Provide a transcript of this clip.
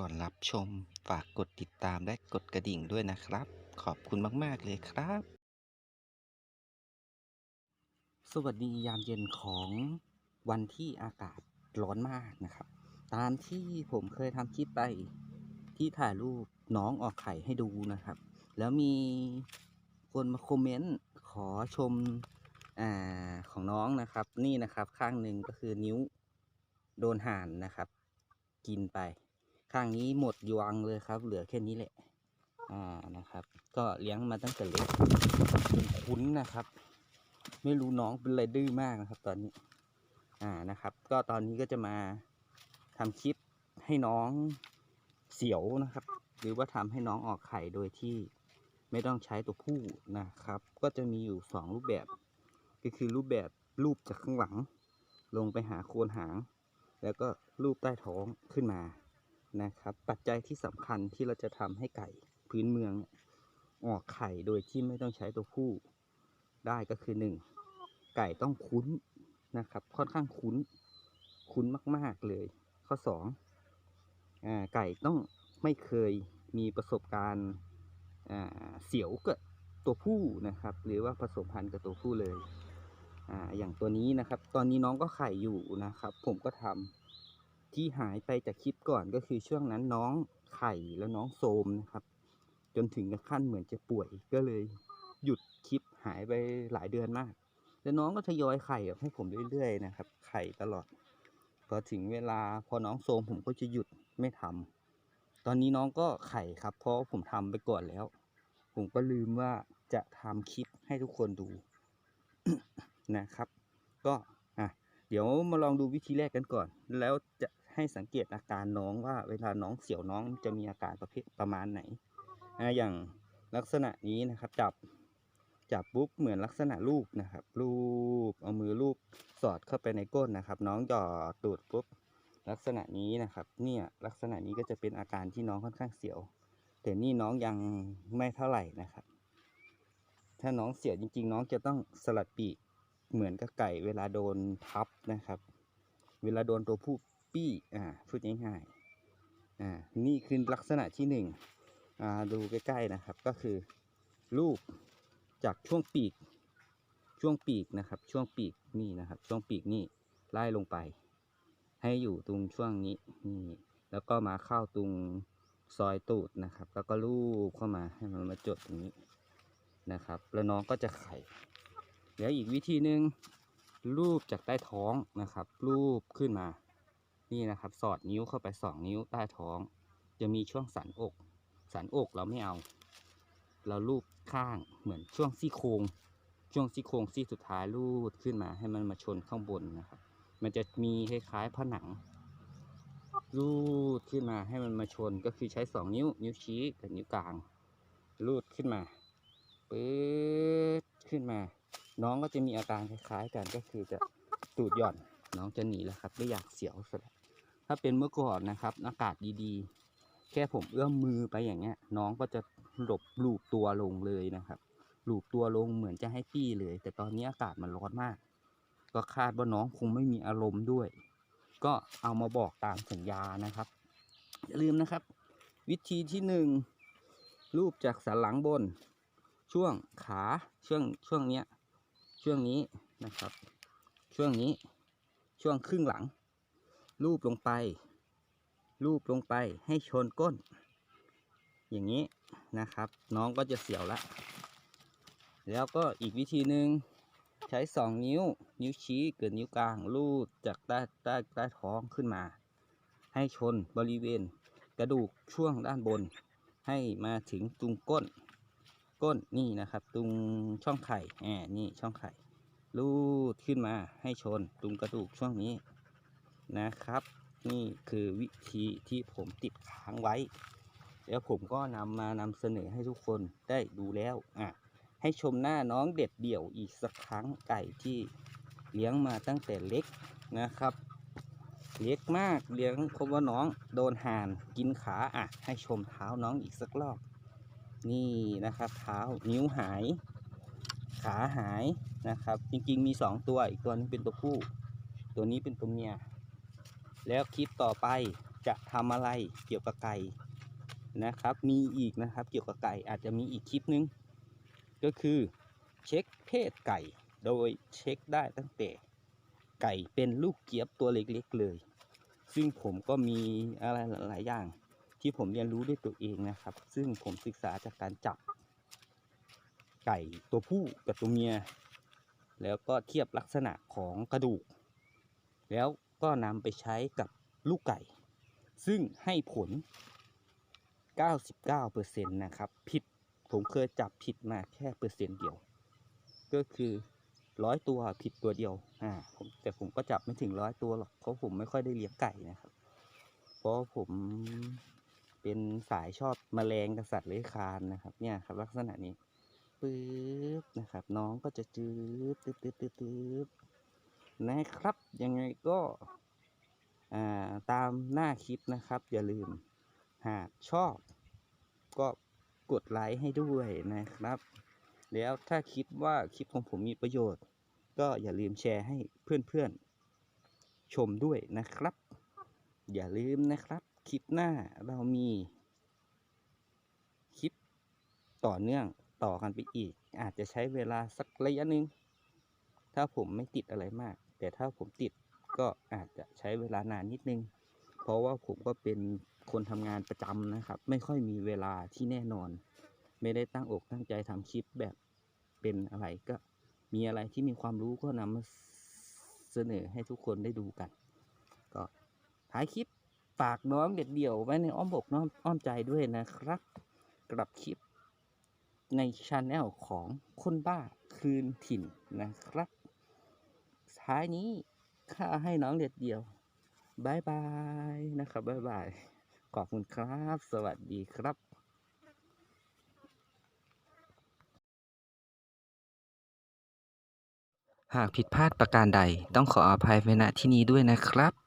ก่อนรับชม ฝากกดติดตามและกดกระดิ่งด้วยนะครับ ขอบคุณมากๆเลยครับ สวัสดียามเย็นของวันที่อากาศร้อนมากนะครับ ตามที่ผมเคยทำคลิปไปที่ถ่ายรูปน้องออกไข่ให้ดูนะครับ แล้วมีคนมาคอมเมนต์ขอชมอของน้องนะครับ นี่นะครับข้างหนึ่งก็คือนิ้วโดนห่านนะครับ กินไป ข้างนี้หมดยวงเลยครับ เหลือแค่นี้แหละ อ่านะครับ ก็เลี้ยงมาตั้งแต่เล็กจนคุ้นนะครับ ไม่รู้น้องเป็นอะไรดื้อมากนะครับ ตอนนี้ อ่านะครับ ก็ตอนนี้ก็จะมาทำคลิปให้น้องเสียวนะครับ หรือว่าทำให้น้องออกไข่โดยที่ไม่ต้องใช้ตัวผู้นะครับ ก็จะมีอยู่สองรูปแบบ ก็คือรูปแบบรูปจากข้างหลัง ลงไปหาโคนหาง แล้วก็รูปใต้ท้องขึ้นมา นะครับ ปัจจัยที่สำคัญที่เราจะทำให้ไก่พื้นเมืองออกไข่โดยที่ไม่ต้องใช้ตัวผู้ได้ก็คือหนึ่งไก่ต้องคุ้นนะครับ ค่อนข้างคุ้น คุ้นมาก ๆเลย ข้อสองอไก่ต้องไม่เคยมีประสบการณ์เสียวกับตัวผู้นะครับ หรือว่าผสมพันธุ์กับตัวผู้เลยออย่างตัวนี้นะครับ ตอนนี้น้องก็ไข่อยู่นะครับ ผมก็ทำ ที่หายไปจากคลิปก่อนก็คือช่วงนั้นน้องไข่แล้วน้องโซมนะครับ จนถึงกับขั้นเหมือนจะป่วยก็เลยหยุดคลิปหายไปหลายเดือนมาก แล้วน้องก็ทยอยไข่ออกให้ผมเรื่อยๆนะครับ ไข่ตลอดพอถึงเวลาพอน้องโซมผมก็จะหยุดไม่ทำตอนนี้น้องก็ไข่ครับ เพราะผมทำไปก่อนแล้ว ผมก็ลืมว่าจะทำคลิปให้ทุกคนดูนะครับ ก็อะเดี๋ยวมาลองดูวิธีแรกกันก่อน แล้วจะ ให้สังเกตอาการน้องว่าเวลาน้องเสียวน้องจะมีอาการประเภทประมาณไหนอะอย่างลักษณะนี้นะครับ จับจับปุ๊บเหมือนลักษณะลูกนะครับลูบเอามือลูบสอดเข้าไปในก้นนะครับ น้องหยอดตูดปุ๊บลักษณะนี้นะครับเนี่ยลักษณะนี้ก็จะเป็นอาการที่น้องค่อนข้างเสียว แต่นี่น้องยังไม่เท่าไหร่นะครับ ถ้าน้องเสียวจริง ๆ น้องจะต้องสลัดปีกเหมือนกับไก่เวลาโดนทับนะครับ เวลาโดนตัวผู้ ปี้อ่าพูดง่ายๆอ่านี่คือลักษณะที่หนึ่งอ่าดูใกล้ๆนะครับก็คือลูกจากช่วงปีกช่วงปีกนะครับ ช่วงปีกนี่นะครับ ช่วงปีกนี่ไล่ลงไป ให้อยู่ตรงช่วงนี้นี่แล้วก็มาเข้าตรงซอยตูดนะครับ แล้วก็ลูบเข้ามาให้มันมาจดตรงนี้นะครับ แล้วน้องก็จะไข่แล้วอีกวิธีหนึ่งลูบจากใต้ท้องนะครับลูบขึ้นมา นี่นะครับ สอดนิ้วเข้าไปสองนิ้วใต้ท้อง จะมีช่วงสันอก สันอกเราไม่เอา เราลูบข้างเหมือนช่วงซี่โครงช่วงซี่โครงซี่สุดท้ายลูดขึ้นมาให้มันมาชนข้างบนนะครับ มันจะมีคล้ายๆผนัง ลูดขึ้นมาให้มันมาชนก็คือใช้สองนิ้ว นิ้วชี้กับนิ้วกลาง ลูดขึ้นมาปื๊ดขึ้นมา น้องก็จะมีอาการคล้ายๆกันก็คือจะตูดหย่อน น้องจะหนีแล้วครับ ไม่อยากเสียวซะแล้ว ถ้าเป็นเมื่อก่อนนะครับ อากาศดีๆ แค่ผมเอื้อมมือไปอย่างเงี้ย น้องก็จะหลบหลูบตัวลงเลยนะครับหลูบตัวลงเหมือนจะให้ปี้เลย แต่ตอนนี้อากาศมันร้อนมาก ก็คาดว่าน้องคงไม่มีอารมณ์ด้วย ก็เอามาบอกตามสัญญานะครับ อย่าลืมนะครับ วิธีที่หนึ่งรูปจากสันหลังบน ช่วงขาช่วงช่วงเนี้ยช่วงนี้นะครับ ช่วงนี้ช่วงครึ่งหลัง รูปลงไปรูปลงไปให้ชนก้น อย่างนี้นะครับ น้องก็จะเสียวละ แล้วก็อีกวิธีหนึ่งใช้สองนิ้ว นิ้วชี้กับนิ้วกลาง ลูดจากใต้ใต้ใต้ท้องขึ้นมา ให้ชนบริเวณ กระดูกช่วงด้านบน ให้มาถึงตรงก้น ก้นนี่นะครับ ตรงช่องไข่แอนี่ช่องไข่ลูดขึ้นมาให้ชนตรงกระดูกช่วงนี้ นะครับ นี่คือวิธีที่ผมติดค้างไว้ แล้วผมก็นำมานำเสนอให้ทุกคนได้ดูแล้วอะให้ชมหน้าน้องเด็ดเดี่ยวอีกสักครั้งไก่ที่เลี้ยงมาตั้งแต่เล็กนะครับ เล็กมากเลี้ยงเพราะว่าน้องโดนห่านกินขาอะ ให้ชมเท้าน้องอีกสักรอบ นี่นะครับ เท้านิ้วหาย ขาหายนะครับ จริงๆมีสองตัวอีกตัวนึงเป็นตัวผู้ ตัวนี้เป็นตัวเมีย แล้วคลิปต่อไปจะทำอะไรเกี่ยวกับไก่นะครับ มีอีกนะครับเกี่ยวกับไก่อาจจะมีอีกคลิปนึง ก็คือเช็คเพศไก่ โดยเช็คได้ตั้งแต่ไก่เป็นลูกเจี๊ยบตัวเล็กๆเลย ซึ่งผมก็มีอะไรหลาย ๆ อย่างที่ผมเรียนรู้ด้วยตัวเองนะครับ ซึ่งผมศึกษาจากการจับ ไก่ตัวผู้กับตัวเมีย แล้วก็เทียบลักษณะของกระดูก แล้ว ก็นำไปใช้กับลูกไก่ ซึ่งให้ผล 99%นะครับ ผิดผมเคยจับผิดมาแค่เปอร์เซ็นต์เดียว ก็คือร้อยตัวผิดตัวเดียว อ่า ผมแต่ผมก็จับไม่ถึงร้อยตัวหรอก เพราะผมไม่ค่อยได้เลี้ยงไก่นะครับ เพราะผมเป็นสายชอบแมลงกับสัตว์เลื้อยคลานนะครับ เนี่ยครับ ลักษณะนี้ ปึ๊บนะครับ น้องก็จะจืดตืดตืดตืดตืด นะครับ ยังไงก็ตามหน้าคลิปนะครับ อย่าลืมหากชอบ ก็กดไลค์ให้ด้วยนะครับ แล้วถ้าคิดว่าคลิปของผมมีประโยชน์ ก็อย่าลืมแชร์ให้เพื่อนๆ ชมด้วยนะครับ อย่าลืมนะครับ คลิปหน้าเรามีคลิปต่อเนื่องต่อกันไปอีก อาจจะใช้เวลาสักระยะหนึ่งถ้าผมไม่ติดอะไรมาก แต่ถ้าผมติดก็อาจจะใช้เวลานานนิดนึง เพราะว่าผมก็เป็นคนทำงานประจำนะครับ ไม่ค่อยมีเวลาที่แน่นอน ไม่ได้ตั้งอกตั้งใจทำคลิปแบบเป็นอะไรก็มีอะไรที่มีความรู้ก็นำมาเสนอให้ทุกคนได้ดูกัน ก็ท้ายคลิปฝากน้องเด็ดเดี่ยวไว้ในอ้อมอกน้อมอ้อมใจด้วยนะครับกลับคลิปในช anel ของคนบ้าคืนถิ่นนะครับ ท้ายนี้ข้าให้น้องเด็ดเดี่ยวบายบายนะครับบายบายขอบคุณครับ สวัสดีครับหากผิดพลาดประการใดต้องขออภัยไว้ณที่นี้ด้วยนะครับ